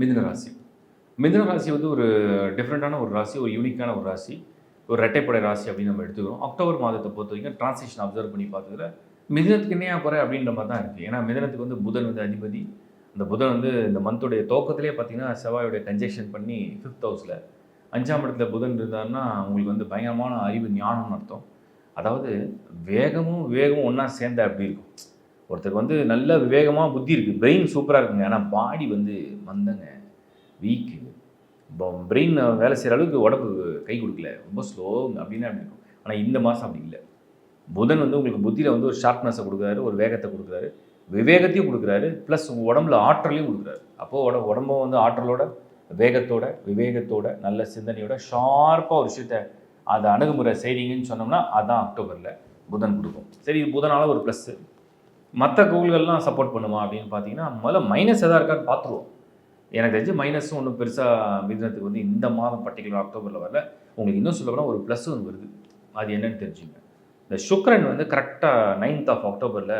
மிதுன ராசி. மிதுன ராசி வந்து ஒரு டிஃப்ரெண்ட்டான ஒரு ராசி ஒரு யூனிக்கான ஒரு ராசி ஒரு ரெட்டைப்படை ராசி அப்படின்னு நம்ம எடுத்துக்கிறோம். அக்டோபர் மாதத்தை பொறுத்த வரைக்கும் டிரான்சிஷன் அப்சர்வ் பண்ணி பார்த்துக்கிற மிதினத்துக்கு என்னையா போகிற அப்படின்ற மாதிரி தான் இருக்குது ஏன்னா மிதினத்துக்கு வந்து புதன் வந்து அதிபதி. அந்த புதன் வந்து இந்த மந்தோடைய தோக்கத்திலே பார்த்தீங்கன்னா செவ்வாயோடைய கன்ஜெக்ஷன் பண்ணி ஃபிஃப்த் ஹவுஸில் அஞ்சாம் இடத்துல புதன் இருந்தாருன்னா உங்களுக்கு வந்து பயங்கரமான அறிவு ஞானம்னு அர்த்தம். அதாவது வேகமும் வேகமும் ஒன்றா சேர்ந்த அப்படி இருக்கும்? ஒருத்தருக்கு வந்து நல்ல விவேகமாக புத்தி இருக்குது பிரெயின் சூப்பராக இருக்குங்க. ஆனால் பாடி வந்து மந்தங்க. வீக்கு பிரெயின் வேலை செய்கிற அளவுக்கு உடம்பு கை கொடுக்கல. ரொம்ப ஸ்லோங்க அப்படின்னு அப்படி இருக்கும்? ஆனால் இந்த மாதம் அப்படி இல்லை. புதன் வந்து உங்களுக்கு புத்தியில் வந்து ஒரு ஷார்ப்னஸை கொடுக்குறாரு ஒரு வேகத்தை கொடுக்குறாரு. விவேகத்தையும் கொடுக்குறாரு. ப்ளஸ் உங்கள் உடம்புல ஆற்றலையும் கொடுக்குறாரு. அப்போது உட உடம்பும் வந்து ஆற்றலோட வேகத்தோட விவேகத்தோட நல்ல சிந்தனையோட ஷார்ப்பாக ஒரு விஷயத்த அதை அணுகுமுறை செய்கிறீங்கன்னு சொன்னோம்னா அதுதான் அக்டோபரில் புதன் கொடுக்கும். சரி இது புதனால ஒரு ப்ளஸ்ஸு மற்ற கூகுள்கள்லாம் சப்போர்ட் பண்ணுமா அப்படின்னு பார்த்தீங்கன்னா முதல்ல மைனஸ் எதாவது இருக்கான்னு பார்த்துருவோம். எனக்கு தெரிஞ்சு மைனஸும் ஒன்றும் பெருசாக மிதனத்துக்கு வந்து இந்த மாதம் பர்டிகுலர் அக்டோபரில் வரல. உங்களுக்கு இன்னும் சொல்ல போனால் ஒரு ப்ளஸ் ஒன்று வருது. அது என்னன்னு தெரிஞ்சுங்க. இந்த சுக்ரன் வந்து கரெக்டாக நைன்த் ஆஃப் அக்டோபரில்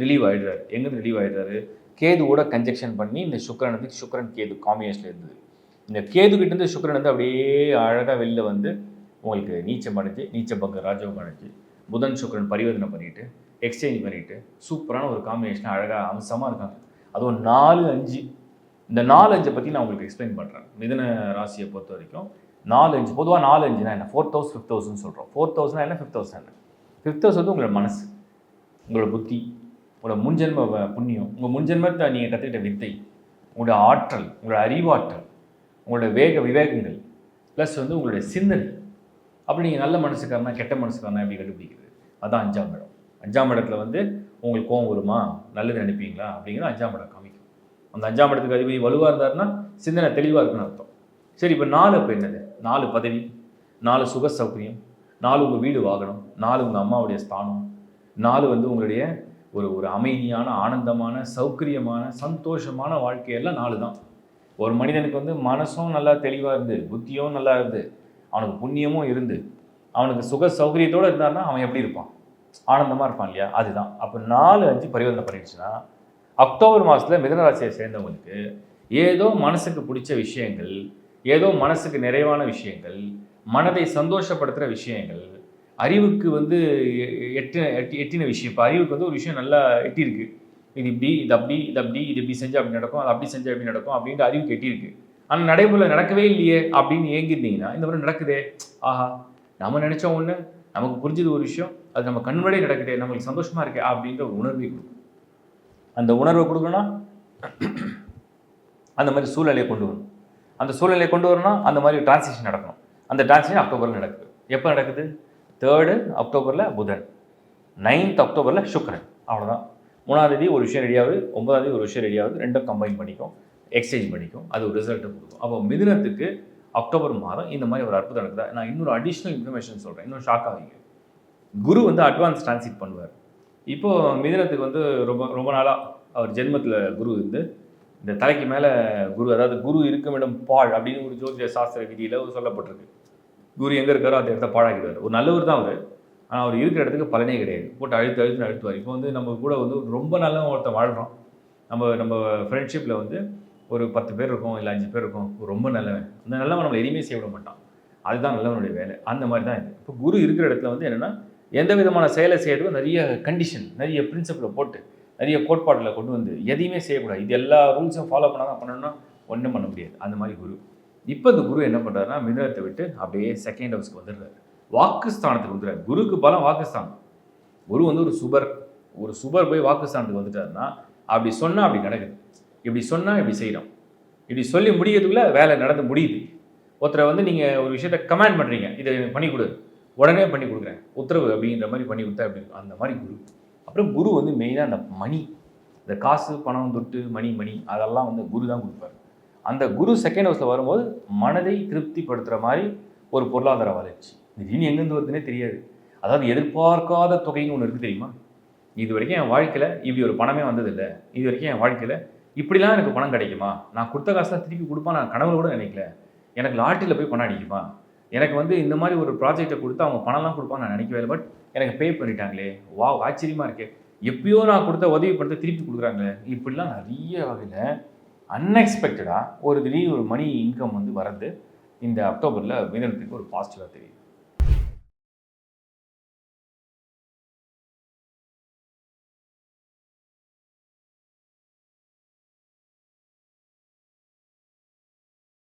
ரிலீவ் ஆகிடுறாரு எங்கேருந்து ரிலீவ் ஆகிடுறாரு கேதுவோட கன்ஜெக்ஷன் பண்ணி இந்த சுக்ரன் வந்து சுக்ரன் கேது காம்பினேஷனில் இருந்தது. இந்த கேது கிட்டேருந்து சுக்ரன் வந்து அப்படியே அழகாக வெளில வந்து உங்களுக்கு நீச்சம் அடைஞ்சு நீச்ச பங்க ராஜயோகம் அடைஞ்சு புதன் சுக்ரன் பரிவர்த்தனை பண்ணிவிட்டு எக்ஸ்சேஞ்ச் பண்ணிட்டு சூப்பரான ஒரு காம்பினேஷன் அழகாக அம்சமாக இருக்காங்க. அதுவும் நாலு அஞ்சு. இந்த நாலு அஞ்சை பற்றி நான் உங்களுக்கு எக்ஸ்பிளைன் பண்ணுறேன் மிதன ராசியை பொறுத்த வரைக்கும் நாலு அஞ்சு. பொதுவாக நாலு அஞ்சுனா என்ன? ஃபோர் தௌசண்ட் ஃபிஃப்த் தௌசண்ட் சொல்கிறோம் ஃபோர் தௌசண்ட் என்ன? ஃபிஃப்த் தௌசண்ட் என்ன ஃபிஃப்த் தௌசண்ட் வந்து உங்களோட மனசு உங்களோட புத்தி உங்களோட முன்ஜென்ம வ- புண்ணியம். உங்கள் முன்ஜென்மத்தை நீங்கள் கற்றுக்கிட்ட வித்தை உங்களோட ஆற்றல் உங்களோட அறிவாற்றல் உங்களோட வேக விவேகங்கள் ப்ளஸ் வந்து உங்களுடைய சிந்தனை. அப்படி நீங்கள் நல்ல மனசுக்காரனா கெட்ட மனசுக்காரனா எப்படி கண்டுபிடிக்கிறது? அதுதான் அஞ்சாம் இடம். அஞ்சாம் இடத்துல வந்து உங்களுக்கு கோவம் வருமா? நல்லது நினைப்பீங்களா? அப்படிங்கிற அஞ்சாம் இடம் காமிக்கும். அந்த அஞ்சாம் இடத்துக்கு அதிபதி வலுவாக இருந்தாருன்னா சிந்தனை தெளிவாக இருக்குன்னு அர்த்தம். சரி இப்போ நாலு இப்போ என்னது? நாலு பதவி நாலு சுக சௌகரியம் நாலு உங்கள் வீடு வாகனம் நாலு உங்கள் அம்மாவுடைய ஸ்தானம் நாலு வந்து உங்களுடைய ஒரு ஒரு அமைதியான ஆனந்தமான சௌகரியமான சந்தோஷமான வாழ்க்கையெல்லாம் நாலு தான். ஒரு மனிதனுக்கு வந்து மனசும் நல்லா தெளிவாக இருந்து புத்தியும் நல்லா இருந்து அவனுக்கு புண்ணியமும் இருந்து அவனுக்கு சுக சௌகரியத்தோடு இருந்தார்னா அவன் எப்படி இருப்பான்? ஆனந்தமாக இருப்பான் இல்லையா? அதுதான். அப்போ நாலு அஞ்சு பரிவர்த்தனை பண்ணிடுச்சுன்னா அக்டோபர் மாதத்தில் மிதனராசியை சேர்ந்தவங்களுக்கு ஏதோ மனசுக்கு பிடிச்ச விஷயங்கள் ஏதோ மனசுக்கு நிறைவான விஷயங்கள் மனதை சந்தோஷப்படுத்துகிற விஷயங்கள் அறிவுக்கு வந்து எ- எட்டின எட்டி எட்டின விஷயம். இப்போ அறிவுக்கு வந்து ஒரு விஷயம் நல்லா எட்டியிருக்கு. இது இப்படி இது அப்படி இது அப்படி இது இப்படி செஞ்சால் அப்படி நடக்கும் அது அப்படி செஞ்சால் அப்படி நடக்கும் அப்படின்ட்டு அறிவுக்கு எட்டியிருக்கு. ஆனால் நடைமுறையில் நடக்கவே இல்லையே அப்படின்னு ஏங்கிருந்தீங்கன்னா இந்த மாதிரி நடக்குதே. ஆஹா நம்ம நினச்ச ஒன்று நமக்கு புரிஞ்சது ஒரு விஷயம். அது நம்ம கண்முன்னாடியே நடக்குதே நம்மளுக்கு சந்தோஷமாக இருக்கே அப்படின்ற ஒரு உணர்வை கொடுக்கும். அந்த உணர்வை கொடுக்கணும்னா அந்த மாதிரி சூழ்நிலையை கொண்டு வரணும். அந்த சூழ்நிலையை கொண்டு வரணும்னா அந்த மாதிரி டிரான்சிஷன் நடக்கணும். அந்த டிரான்சிஷன் அக்டோபரில் நடக்குது. எப்போ நடக்குது? தேர்டு அக்டோபரில் புதன். நைன்த் அக்டோபரில் சுக்கரன். அவ்வளோதான் மூணாம் தேதி ஒரு விஷயம் ரெடியாகுது ஒன்பதாம் தேதி ஒரு விஷயம் ரெடியாகுது ரெண்டும் கம்பைன் பண்ணிக்கும். எக்ஸ்சேஞ்ச் பண்ணிக்கும். அது ஒரு ரிசல்ட்டை கொடுக்கும். அப்போ மிதுனத்துக்கு அக்டோபர் மாதம் இந்த மாதிரி ஒரு அற்புதம் நடக்குதா? நான் இன்னொரு அடிஷ்னல் இன்ஃபர்மேஷன் சொல்கிறேன் இன்னும் ஷாக் ஆவீங்க குரு வந்து அட்வான்ஸ் டிரான்சிட் பண்ணுவார். இப்போது மிதினத்துக்கு வந்து ரொம்ப ரொம்ப நாளாக அவர் ஜென்மத்தில் குரு இருந்து இந்த தலைக்கு மேலே குரு அதாவது குரு இருக்கும் இடம் பாழ் அப்படின்னு ஒரு ஜோதிட சாஸ்திர விதியில் சொல்லப்பட்டிருக்கு. குரு எங்கே இருக்காரோ அந்த இடத்த பாழாக்கிடுவார் ஒரு நல்லவர் தான் அவர். ஆனால் அவர் இருக்கிற இடத்துக்கு பலனே கிடையாது. போட்டு அழுத்து அழுத்து அழுத்துவார். இப்போ வந்து நம்ம கூட வந்து ரொம்ப நல்லா ஒருத்தன் வாழ்கிறோம் நம்ம நம்ம ஃப்ரெண்ட்ஷிப்பில் வந்து ஒரு பத்து பேர் இருக்கும் இல்லை அஞ்சு பேர் இருக்கும் ரொம்ப நல்லவன். அந்த நல்லவன் நம்மளை எதுவுமே செய்ய விட மாட்டான். அதுதான் நல்லவனுடைய வேலை. அந்த மாதிரி தான் இது. இப்போ குரு இருக்கிற இடத்துல வந்து என்னென்னா எந்த விதமான செயலை செய்யறதுக்கும் நிறைய கண்டிஷன் நிறைய பிரின்சிபலை போட்டு நிறைய கோட்பாட்டில் கொண்டு வந்து எதையுமே செய்யக்கூடாது. இது எல்லா ரூல்ஸும் ஃபாலோ பண்ணால் தான் பண்ணணும்னா ஒன்றும் பண்ண முடியாது. அந்த மாதிரி குரு. இப்போ இந்த குரு என்ன பண்ணுறாருன்னா மிதனத்தை விட்டு அப்படியே செகண்ட் ஹவுஸ்க்கு வந்துடுறாரு. வாக்குஸ்தானத்துக்கு வந்துடுறாரு. குருக்கு பலம் வாக்குஸ்தானம். குரு வந்து ஒரு சுபர். ஒரு சுபர் போய் வாக்குஸ்தானத்துக்கு வந்துட்டாருன்னா அப்படி சொன்னால் அப்படி நடக்குது. இப்படி சொன்னால் இப்படி செய்கிறோம் இப்படி சொல்லி முடியறதுக்குள்ள வேலை நடந்து முடியுது. ஒருத்தரை வந்து நீங்கள் ஒரு விஷயத்த கமாண்ட் பண்ணுறீங்க இதை எனக்கு பண்ணி கொடு. உடனே பண்ணி கொடுக்குறேன். உத்தரவு அப்படின்ற மாதிரி பண்ணி கொடுத்தா அப்படி அந்த மாதிரி குரு. அப்புறம் குரு வந்து மெயினாக அந்த மணி. இந்த காசு பணம் துட்டு மணி மணி அதெல்லாம் வந்து குரு தான் கொடுப்பாரு. அந்த குரு செகண்ட் ஹவுஸில் வரும்போது மனதை திருப்திப்படுத்துகிற மாதிரி ஒரு பொருளாதார வளர்ச்சி. திடீர்னு எங்கேருந்து வருதுன்னே தெரியாது. அதாவது எதிர்பார்க்காத தொகைன்னு ஒன்று இருக்குது தெரியுமா? இது வரைக்கும் என் வாழ்க்கையில் இப்படி ஒரு பணமே வந்ததில்லை. இது வரைக்கும் என் வாழ்க்கையில் இப்படிலாம் எனக்கு பணம் கிடைக்குமா? நான் கொடுத்த காசுலாம் திருப்பி கொடுப்பா நான் கனவு கூட நினைக்கல. எனக்கு லாட்டரியில் போய் பணம் அடிக்குமா? எனக்கு வந்து இந்த மாதிரி ஒரு ப்ராஜெக்டை கொடுத்து அவங்க பணம்லாம் கொடுப்பாங்க நான் நினைக்கவே இல்லை. பட் எனக்கு பே பண்ணிட்டாங்களே. வா ஆச்சரியமாக இருக்கே. எப்பயோ நான் கொடுத்த உதவி பணத்தை திருப்பி கொடுக்குறாங்களே. இப்படிலாம் நிறைய வகையில் அன்எக்ஸ்பெக்டடாக ஒரு திடீர் ஒரு மணி இன்கம் வந்து வரது இந்த அக்டோபரில் மீனத்துக்கு ஒரு பாசிட்டிவாக தெரியுது.